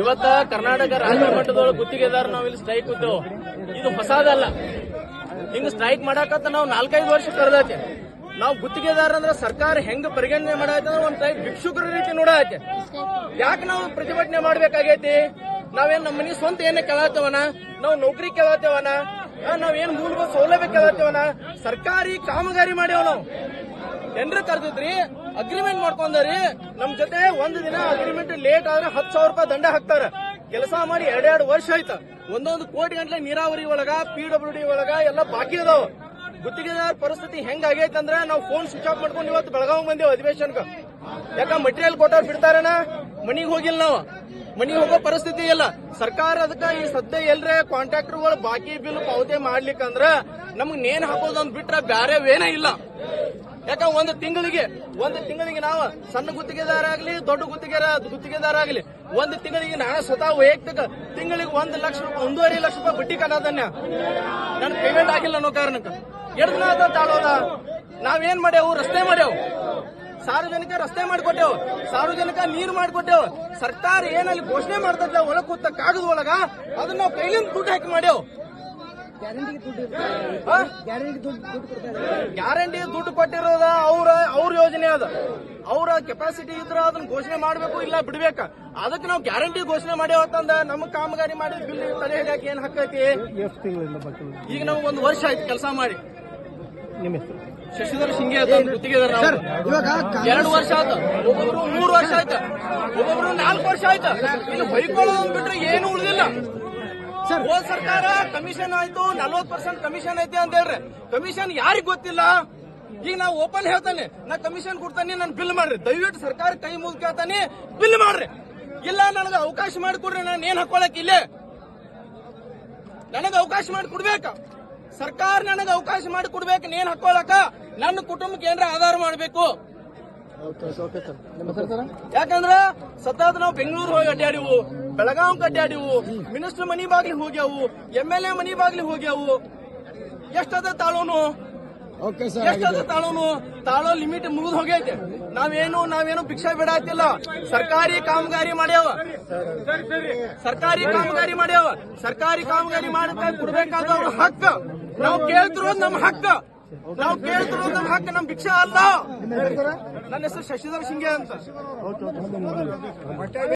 ಇವತ್ತ ಕರ್ನಾಟಕ ರಾಜ್ಯ ಮಟ್ಟದೊಳಗೆ ಗುತ್ತಿಗೆದಾರ ನಾವು ಇಲ್ಲಿ ಸ್ಟ್ರೈಕ್ ಕೂತೇವು. ಇದು ಹೊಸದಲ್ಲ. ಹಿಂಗ ಸ್ಟ್ರೈಕ್ ಮಾಡಾಕತ್ತ ನಾವು ನಾಲ್ಕೈದು ವರ್ಷ ಕರೆದೈತೆ. ನಾವು ಗುತ್ತಿಗೆದಾರ ಅಂದ್ರೆ ಸರ್ಕಾರ ಹೆಂಗ್ ಪರಿಗಣನೆ ಮಾಡೈತೆ ಅಂದ್ರೆ ಒಂದ್ ಟೈಪ್ ಭಿಕ್ಷುಕರ ರೀತಿ ನೋಡಾಕೆ ಯಾಕೆ ನಾವು ಪ್ರತಿಭಟನೆ ಮಾಡ್ಬೇಕಾಗೈತಿ? ನಾವೇನ್ ನಮ್ಮ ಮನೆ ಸ್ವಂತ ಏನೇ ಕೇಳತ್ತೇವನ ನಾವು ನೌಕರಿ ಕೇಳತ್ತೇವನ ನಾವೇನ್ ಮೂಲಭೂತ ಸೌಲಭ್ಯ ಕೇಳತ್ತೇವನ ಸರ್ಕಾರಿ ಕಾಮಗಾರಿ ಮಾಡ್ಯಾವ ನಾವು. ಟೆಂಡರ್ ಕರೆದಿದ್ರಿ? ಅಗ್ರಿಮೆಂಟ್ ಮಾಡ್ಕೊಂಡ್ರಿ ನಮ್ ಜೊತೆ ಒಂದ್ ದಿನ ಅಗ್ರಿಮೆಂಟ್ ಲೇಟ್ ಆದ್ರೆ ಹತ್ತು ಸಾವಿರ ರೂಪಾಯಿ ದಂಡ ಹಾಕ್ತಾರೆ. ಕೆಲಸ ಮಾಡಿ ಎರಡೆರಡು ವರ್ಷ ಆಯ್ತು. ಒಂದೊಂದು ಕೋಟಿ ಗಂಟ್ಲೆ ನೀರಾವರಿ ಒಳಗ ಪಿ ಡಬ್ಲ್ಯೂ ಡಿ ಒಳಗ ಎಲ್ಲ ಬಾಕಿ ಅದಾವ. ಗುತ್ತಿಗೆದಾರ ಪರಿಸ್ಥಿತಿ ಹೆಂಗ್ ಆಗೈತೆ ಅಂದ್ರೆ ನಾವು ಫೋನ್ ಸ್ವಿಚ್ ಆಫ್ ಮಾಡ್ಕೊಂಡು ಇವತ್ತು ಬೆಳಗಾವ್ ಬಂದೇವು ಅಧಿವೇಶನಕ್ಕೆ ಯಾಕ ಮಟೀರಿಯಲ್ ಕೊಟ್ಟವ್ರು ಬಿಡ್ತಾರನ? ಮನಿಗ್ ಹೋಗಿಲ್ಲ ನಾವು. ಮನಿಗ್ ಹೋಗೋ ಪರಿಸ್ಥಿತಿ ಇಲ್ಲ. ಸರ್ಕಾರ ಅದಕ್ಕ ಈ ಸದ್ಯ ಎಲ್ರೆ ಕಾಂಟ್ರಾಕ್ಟರ್ಗಳು ಬಾಕಿ ಬಿಲ್ ಪಾವತಿ ಮಾಡ್ಲಿಕ್ಕಂದ್ರ ನಮಗ್ ನೇನ್ ಹಾಕೋದೊಂದ್ ಬಿಟ್ರ ಬ್ಯಾರೆ ವೇನೇ ಇಲ್ಲ. ಯಾಕ ಒಂದು ತಿಂಗಳಿಗೆ ಒಂದು ತಿಂಗಳಿಗೆ ನಾವು ಸಣ್ಣ ಗುತ್ತಿಗೆದಾರ ಆಗ್ಲಿ, ದೊಡ್ಡ ಗುತ್ತಿಗೆದಾರ ಆಗಲಿ, ಒಂದು ತಿಂಗಳಿಗೆ ನಾನು ಸ್ವತಃ ವೈಯಕ್ತಿಕ ತಿಂಗಳಿಗೆ ಒಂದು ಲಕ್ಷ ರೂಪಾಯಿ, ಒಂದೂವರೆ ಲಕ್ಷ ರೂಪಾಯಿ ಬಡ್ಡಿ ಕನ್ನದನ್ನ ನನ್ನ ಪೇಮೆಂಟ್ ಆಗಿಲ್ಲ ಅನ್ನೋ ಕಾರಣಕ್ಕೆ. ಎರಡು ದಿನ ತಾಳೋದ ನಾವೇನ್ ಮಾಡ್ಯಾವು? ರಸ್ತೆ ಮಾಡ್ಯಾವು. ಸಾರ್ವಜನಿಕ ರಸ್ತೆ ಮಾಡಿಕೊಟ್ಟೆವು. ಸಾರ್ವಜನಿಕ ನೀರು ಮಾಡಿಕೊಟ್ಟೆವು. ಸರ್ಕಾರ ಏನಲ್ಲಿ ಘೋಷಣೆ ಮಾಡ್ತದ ಒಳಗೆ ಕೂತ ಕಾಗದ ಒಳಗ, ಅದನ್ನ ನಾವು ಕೈಲಿಂದ ದುಡ್ಡು ಹಾಕಿ ಮಾಡ್ಯಾವು. ಗ್ಯಾರಂಟಿ ದುಡ್ಡು ಕೊಟ್ಟಿರೋದ ಅವ್ರ ಅವ್ರ ಯೋಜನೆ ಅದ. ಅವ್ರ ಕೆಪಾಸಿಟಿ ಇದ್ರ ಅದನ್ನ ಘೋಷಣೆ ಮಾಡಬೇಕು ಇಲ್ಲ ಬಿಡ್ಬೇಕ. ಅದಕ್ಕೆ ನಾವು ಗ್ಯಾರಂಟಿ ಘೋಷಣೆ ಮಾಡ್ಯಾವತ್ತಂದ ನಮ್ಮ ಕಾಮಗಾರಿ ಮಾಡಿ ಬಿಲ್ ತಲೆ ಹಿಡಿಯಾಕ ಏನ್ ಹಕ್ಕೈತಿ ಎಷ್ಟು ತಿಂಗಳಿಂದ ಈಗ ನಾವು ಒಂದು ವರ್ಷ ಆಯ್ತು ಕೆಲಸ ಮಾಡಿ. ಶಶಿಧರ್ ಸಿಂಗೆ ಗುತ್ತಿಗೆದಾರ ಎರಡು ವರ್ಷ ಆಯ್ತು. ಒಬ್ಬೊಬ್ರು ಮೂರು ವರ್ಷ ಆಯ್ತು. ಒಬ್ಬೊಬ್ರು ನಾಲ್ಕು ವರ್ಷ ಆಯ್ತು. ಇನ್ನು ಬೈಕೊಳ್ಳೋದ್ ಬಿಟ್ರೆ ಏನು ಉಳಿದಿಲ್ಲ. ಹೋದ್ ಸರ್ಕಾರ ಕಮಿಷನ್ ಆಯ್ತು ನಲ್ವತ್ ಪರ್ಸೆಂಟ್ ಕಮಿಷನ್ ಐತಿ ಅಂತ ಹೇಳ್ರಿ. ಕಮಿಷನ್ ಯಾರಿಗ್ ಗೊತ್ತಿಲ್ಲ? ಈಗ ನಾವು ಓಪನ್ ಹೇಳ್ತಾನೆ. ನಾ ಕಮಿಷನ್ ಕೊಡ್ತಾನೆ, ನಾನು ಬಿಲ್ ಮಾಡ್ರಿ. ದಯವಿಟ್ಟು ಸರ್ಕಾರ ಕೈ ಮುಗಿ ಕೇಳ್ತಾನೆ, ಬಿಲ್ ಮಾಡ್ರಿ. ಇಲ್ಲ, ನನಗೆ ಅವಕಾಶ ಮಾಡಿಕೊಡ್ರಿ, ನಾನು ಏನ್ ಹಾಕೊಳಕ್ ಇಲ್ಲೇ? ನನಗೆ ಅವಕಾಶ ಮಾಡಿ ಕೊಡ್ಬೇಕ ಸರ್ಕಾರ ನನಗೆ ಅವಕಾಶ ಮಾಡಿ ಕೊಡ್ಬೇಕು ನೇನ್ ಹಾಕೊಳಕ. ನನ್ನ ಕುಟುಂಬಕ್ಕೆ ಏನ್ರ ಆಧಾರ ಮಾಡಬೇಕು? ಯಾಕಂದ್ರ ಸತತ ನಾವು ಬೆಂಗಳೂರು ಹೋಗಿ ಅಡ್ಡಾಡಿವು ಬೆಳಗಾವ್ ಅಡ್ಡಾಡಿವು ಮಿನಿಸ್ಟರ್ ಮನಿ ಬಾಗ್ಲಿ ಹೋಗ್ಯಾವು ಎಂ ಎಲ್ ಎ ಮನಿ ಬಾಗ್ಲಿ ಹೋಗ್ಯಾವು. ಎಷ್ಟದ ತಾಳೋನು? ಎಷ್ಟದ ತಾಳೋನು? ತಾಳೋ ಲಿಮಿಟ್ ಮುಗಿದು ಹೋಗೈತೆ. ನಾವೇನು ನಾವೇನು ಭಿಕ್ಷೆ ಬಿಡಾತಿಲ್ಲ ಸರ್ಕಾರಿ ಕಾಮಗಾರಿ ಮಾಡ್ಯಾವ. ಸರ್ಕಾರಿ ಕಾಮಗಾರಿ ಮಾಡ್ಯಾವ. ಸರ್ಕಾರಿ ಕಾಮಗಾರಿ ಮಾಡಕ ಅವ್ರ ಹಕ್ಕ. ನಾವು ಕೇಳ್ತಿರೋದು ನಮ್ಮ ಹಕ್ಕ. ನಾವು ಕೇಳ್ತಿರೋ ನಮ್ಮ ಹಕ್ಕ ನಮ್ ಭಿಕ್ಷಾ ಅಲ್ಲ. ನನ್ನ ಹೆಸರು ಶಶಿಧರ್ ಸಿಂಗೆ ಅಂತ.